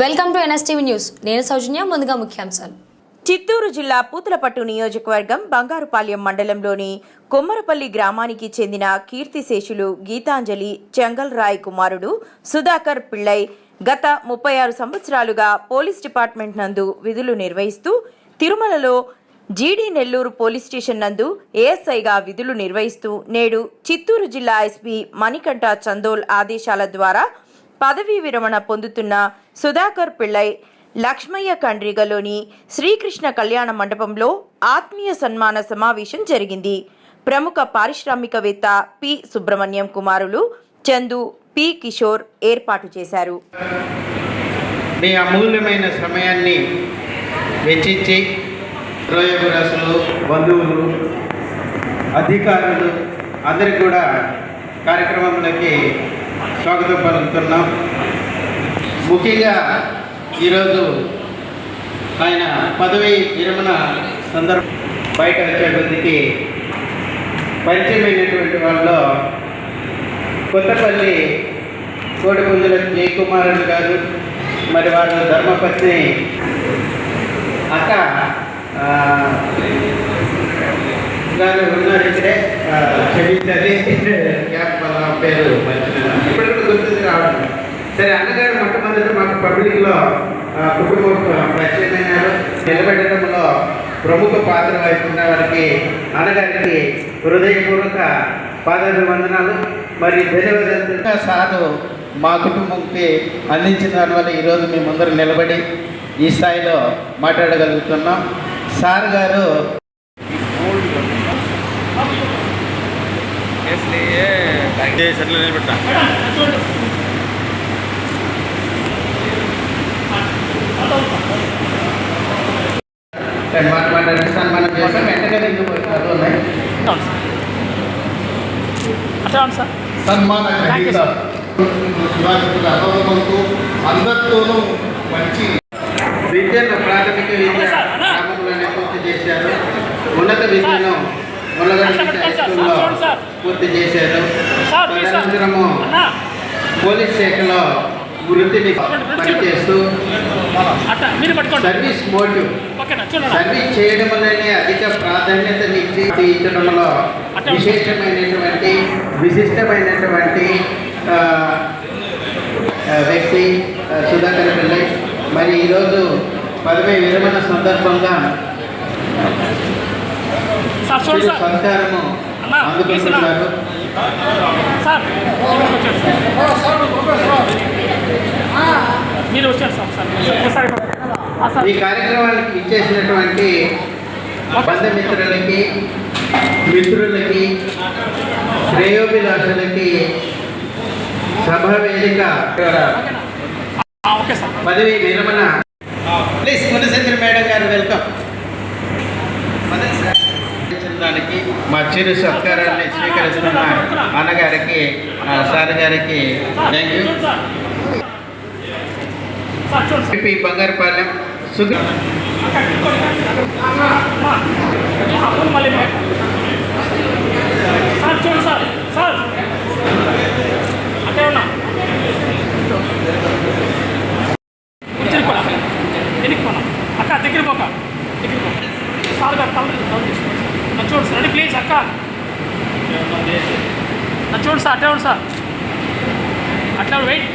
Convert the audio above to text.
Welcome to NSTV news. నేను సౌజన్య ముందుగా ముఖ్యాంశాలు. చిత్తూరు జిల్లా పూతలపట్టు నియోజకవర్గం బంగారుపాలెం మండలంలోని కొమ్మరపల్లి గ్రామానికి చెందిన కీర్తిశేషులు గీతాంజలి చెంగల్ రాయ్ కుమారుడు సుధాకర్ పిళ్ళై గత ముప్పై ఆరు సంవత్సరాలుగా పోలీస్ డిపార్ట్మెంట్ నందు విధులు నిర్వహిస్తూ తిరుమలలో జీడీ నెల్లూరు పోలీస్ స్టేషన్ నందు ఏఎస్ఐగా విధులు నిర్వహిస్తూ నేడు చిత్తూరు జిల్లా ఎస్పీ మణికంఠ చందోల్ ఆదేశాల ద్వారా పదవీ విరమణ పొందుతున్న సుధాకర్ పిళ్ళై లక్ష్మయ్య కండ్రిగలోని శ్రీకృష్ణ కళ్యాణ మండపంలో ఆత్మీయ సన్మాన సమావేశం జరిగింది. ప్రముఖ పారిశ్రామికవేత్త పి. సుబ్రహ్మణ్యం కుమారులు చందు పి. కిషోర్ ఏర్పాటు చేశారు. మీ అమూల్యమైన సమయాన్ని వెచ్చించి శ్రేయోభిలాసులు బంధువులు అధికారులు అందరికి కూడా కార్యక్రమంలోకి స్వాగతం పలుకుతున్నాం. ముఖ్యంగా ఈరోజు ఆయన పదవి విరమణ సందర్భం బయట వచ్చే పరిచయమైనటువంటి వాళ్ళలో కొత్తపల్లి కోడిపుంజుల జయకుమారుడు గారు మరి వారు ధర్మపత్ని అక్క గారు ఉన్నారు ఇక్కడే. క్షమించాలి పేరు మంచి సరే అన్నగారు మొట్టమొదటి మాకు పబ్లిక్లో కుటుంబ పరిచయమైనారు. నిలబెట్టడంలో ప్రముఖ పాత్ర వహిస్తున్న వారికి అన్నగారికి హృదయపూర్వక పాదాభివందనాలు. మరి ధన్యవాదాలు. సారు మా కుటుంబంకి అందించిన దానివల్ల ఈరోజు మీ ముందర నిలబడి ఈ స్థాయిలో మాట్లాడగలుగుతున్నాం. సార్ గారు నిలబెట్టా. సన్మానం చేస్తాం వెంటనే రెండు ఉన్నాయి సన్మాన అందరితోనూ మంచి విద్యను ప్రాథమిక విద్య గ్రామంలోనే పూర్తి చేశారు ఉన్నత విద్యను పూర్తి చేశారు తదనంతరము పోలీస్ శాఖలో వృత్తిని పనిచేస్తూ మీరు పట్టుకోండి. సర్వీస్ మోటివ్ సర్వీస్ చేయడంలోనే అధిక ప్రాధాన్యతనిచ్చి ఇచ్చడంలో విశేషమైనటువంటి విశిష్టమైనటువంటి వ్యక్తి సుధాకర్ పిల్లై. మరి ఈరోజు పదవి విరమణ సందర్భంగా అన్నా, అందుకుంటున్నారు సార్ మీరు వచ్చారు సార్ సార్ ఒకసారి ఆ, సార్ ఈ కార్యక్రమానికి ఇచ్చేసినటువంటి బంధుమిత్రులకి మిత్రులకి శ్రేయోభిలాషులకి సభ వేదిక ఆ, ఓకే సార్. పదవి విరమణ. ప్లీజ్ మునచంద్ర మేడం గారు వెల్కమ్. దానికి మా చిరు సత్కారాన్ని స్వీకరిస్తున్న అన్నగారికి సార్ గారికి థ్యాంక్ యూ బంగారుపాలెం సుగ సార్ చూడండి సార్ సార్. అక్క దగ్గర పోక. దగ్గర పోక. సార్ గారు నా సార్ ప్లీజ్ అక్క. నా చూడు సార్ అట్టే సార్. అట్లా వెయిట్.